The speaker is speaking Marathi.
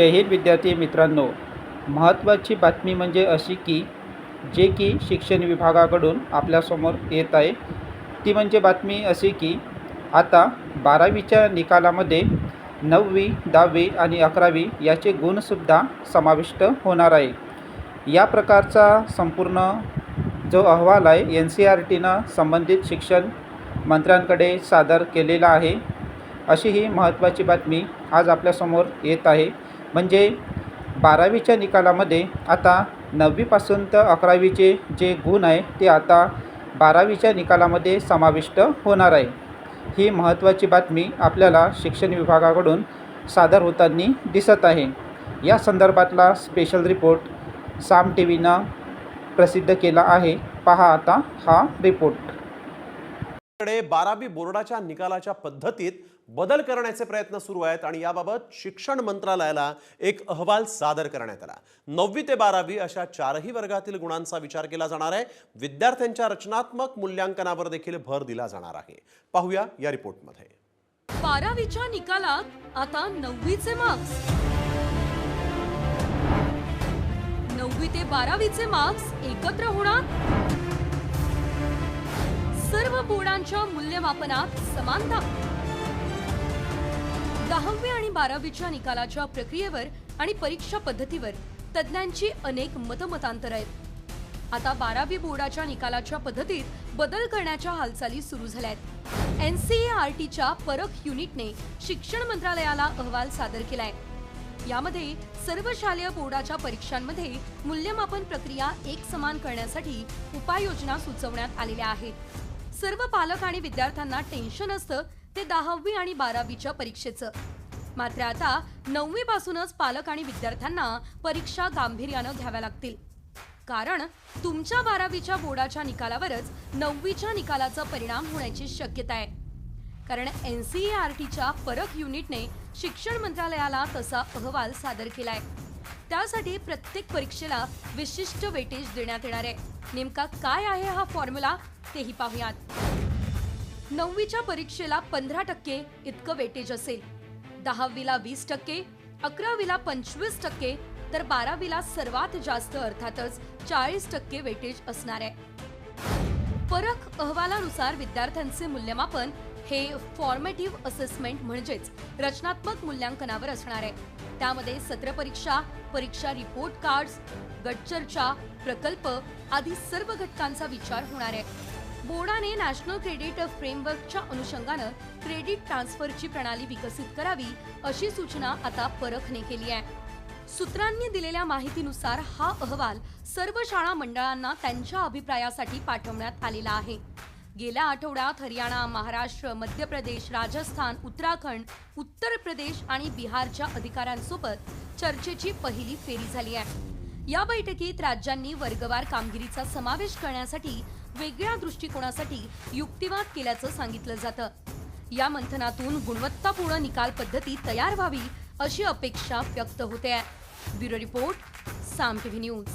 जय हिंद विद्यार्थी मित्रांनो. महत्त्वाची बातमी म्हणजे अशी की जे की शिक्षण विभागाकडून आपल्यासमोर येत आहे ती म्हणजे बातमी अशी की आता बारावीच्या निकालामध्ये नववी दहावी आणि अकरावी याचे गुणसुद्धा समाविष्ट होणार आहे. या प्रकारचा संपूर्ण जो अहवाल आहे एन सी आर टीनं संबंधित शिक्षण मंत्र्यांकडे सादर केलेला आहे. अशी ही महत्त्वाची बातमी आज आपल्यासमोर येत आहे. म्हणजे बारावीच्या निकालामध्ये आता नववीपासून तर अकरावीचे जे गुण आहे ते आता बारावीच्या निकालामध्ये समाविष्ट होणार आहे. ही महत्त्वाची बातमी आपल्याला शिक्षण विभागाकडून सादर होताना दिसत आहे. या संदर्भातला स्पेशल रिपोर्ट साम टी व्हीनं प्रसिद्ध केला आहे. पहा आता हा रिपोर्टकडे बारावी बोर्डाच्या निकालाच्या पद्धतीत बदल करण्याचे प्रयत्न सुरू आहेत आणि याबाबत शिक्षण मंत्रालयाला एक अहवाल सादर करण्यात आला. नववी ते बारावी अशा चारही वर्गातील गुणांचा विचार केला जाणार आहे. विद्यार्थ्यांच्या रचनात्मक मूल्यांकनावर देखील भर दिला जाणार आहे. पाहूया या रिपोर्टमध्ये. बारावीच्या निकालात आता नववीचे मार्क्स नववी ते बारावीचे मार्क्स एकत्र होणार. सर्व बोर्डांच्या मूल्यमापनात समानता. दहावी आणि बारावीच्या निकालाच्या प्रक्रियेवर आणि परीक्षा पद्धतीवर तज्ज्ञांची अनेक मतमतांतर आहेत. आता बारावी बोर्डाच्या निकालाच्या पद्धतीत बदल करण्याच्या हालचाली सुरू झाल्या आहेत. एन सी आर टीच्या परख युनिटने शिक्षण मंत्रालयाला अहवाल सादर केलाय. यामध्ये सर्व शालेय बोर्डाच्या परीक्षांमध्ये मूल्यमापन प्रक्रिया एक समान करण्यासाठी उपाययोजना सुचवण्यात आलेल्या आहेत. सर्व पालक आणि विद्यार्थ्यांना टेन्शन असतं ते दहावी आणि बारावीच्या परीक्षेचं. मात्र आता नववी पासूनच पालक आणि विद्यार्थ्यांना परीक्षा गांभीर्यानं घ्याव्या लागतील. कारण तुमच्या बारावीच्या बोर्डाच्या निकालावरच नववीच्या निकालाचा परिणाम होण्याची शक्यता आहे. कारण एन सी आर टीच्या परख युनिटने शिक्षण मंत्रालयाला तसा अहवाल सादर केला आहे त्यासाठी प्रत्येक परीक्षेला विशिष्ट वेटेज देण्यात येणार आहे. नेमका काय आहे हा फॉर्म्युला तेही पाहूयात. नववीच्या परीक्षेला पंधरा टक्के इतकं वेटेज असेल. दहावीला वीस टक्के अकरावीला पंचवीस टक्के तर बारावीला सर्वात जास्त अर्थातच चाळीस टक्के वेटेज असणार आहे. परख अहवालानुसार विद्यार्थ्यांचे मूल्यमापन हे फॉर्मेटिव्ह असेसमेंट म्हणजेच रचनात्मक मूल्यांकनावर असणार आहे. त्यामध्ये सत्र परीक्षा परीक्षा रिपोर्ट कार्ड्स गटचर्चा प्रकल्प आदी सर्व घटकांचा विचार होणार आहे. बोर्डाने नॅशनल क्रेडिट फ्रेमवर्कच्या अनुषंगानं क्रेडिट ट्रान्सफरची प्रणाली विकसित करावी अशी सूचना आता परखने केली आहे. सूत्रांनी दिलेल्या माहितीनुसार हा अहवाल सर्व शाळा मंडळांना त्यांच्या अभिप्रायासाठी पाठवण्यात आलेला आहे. गेल्या आठवड्यात हरियाणा महाराष्ट्र मध्य प्रदेश राजस्थान उत्तराखंड उत्तर प्रदेश आणि बिहारच्या अधिकाऱ्यांसोबत चर्चेची पहिली फेरी झाली आहे. या बैठकीत राज्यांनी वर्गवार कामगिरीचा समावेश करण्यासाठी वेगळ्या दृष्टिकोनासाठी युक्तिवाद केल्याचं सांगितलं जातं. या मंथनातून गुणवत्तापूर्ण निकाल पद्धती तयार व्हावी अशी अपेक्षा व्यक्त होते bureau report Saam TV news.